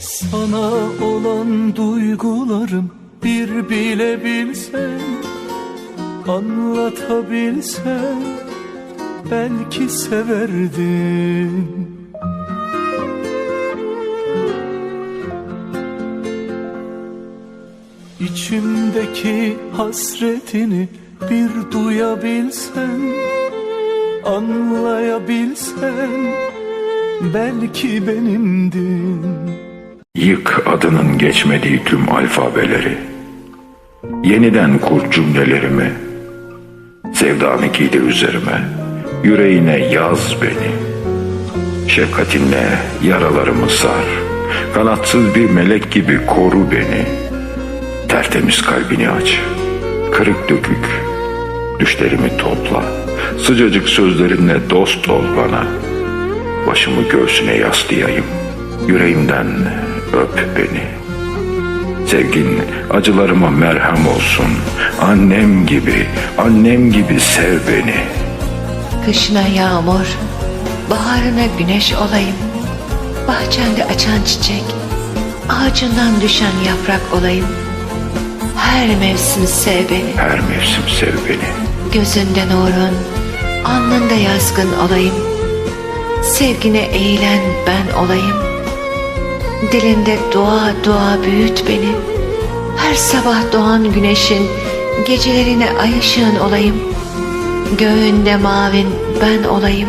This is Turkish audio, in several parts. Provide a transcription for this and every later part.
Sana olan duygularım bir bilebilsen Anlatabilsen belki severdin. İçimdeki hasretini bir duyabilsen Anlayabilsen belki benimdin Yık adının geçmediği tüm alfabeleri. Yeniden kur cümlelerimi. Sevdanı giydir üzerime. Yüreğine yaz beni. Şefkatinle yaralarımı sar. Kanatsız bir melek gibi koru beni. Tertemiz kalbini aç. Kırık dökük. Düşlerimi topla. Sıcacık sözlerinle dost ol bana. Başımı göğsüne yaslayayım. Yüreğimden öp beni. Sevgin acılarıma merhem olsun. Annem gibi, annem gibi sev beni. Kışına yağmur, baharına güneş olayım. Bahçende açan çiçek, ağacından düşen yaprak olayım. Her mevsim sev beni, Her mevsim sev beni. gözünde nurun, alnında yazgın olayım. Sevgine eğilen ben olayım. Dilinde dua dua büyüt beni. Her sabah doğan güneşin, gecelerine ay ışığın olayım. Göğünde mavin ben olayım.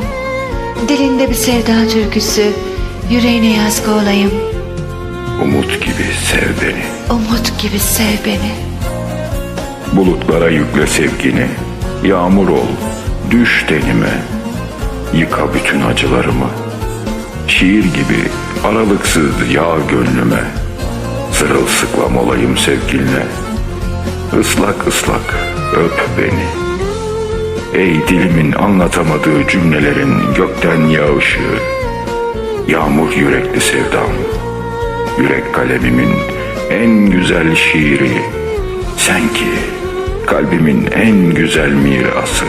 Dilinde bir sevda türküsü, yüreğine yazgı olayım. Umut gibi sev beni. Umut gibi sev beni. Bulutlara yükle sevgini. Yağmur ol, düş tenime. Yıka bütün acılarımı. Şiir gibi aralıksız yağ gönlüme. Sırılsıklam olayım sevginle. Islak ıslak öp beni. Ey dilimin anlatamadığı cümlelerin gökten yağışı. Yağmur yürekli sevdam. Yürek kalemimin en güzel şiiri. Sen ki kalbimin en güzel mirası.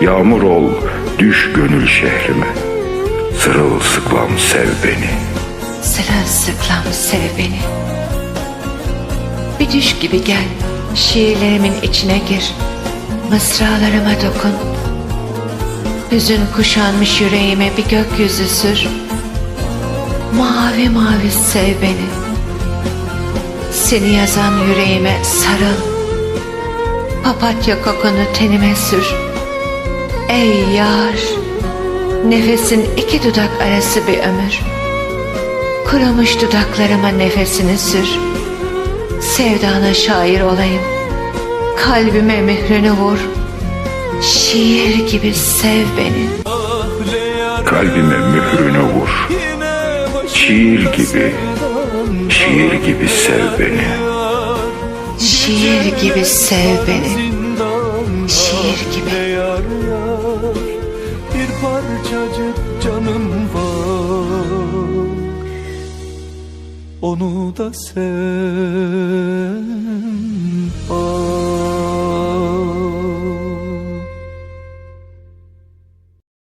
Yağmur ol, düş gönül şehrime. Sırılsıklam sev beni. Sırılsıklam sev beni. Bir düş gibi gel, şiirlerimin içine gir. Mısralarıma dokun. Hüzün kuşanmış yüreğime bir gökyüzü sür. Mavi mavi sev beni. Seni yazan yüreğime sarıl. Papatya kokunu tenime sür. Ey yar, nefesin iki dudak arası bir ömür. Kurumuş dudaklarıma nefesini sür. Sevdana şair olayım. Kalbime mührünü vur. Şiir gibi sev beni. Kalbime mührünü vur. Şiir gibi, şiir gibi sev beni. Şiir gibi sev beni. Canım var. Onu da al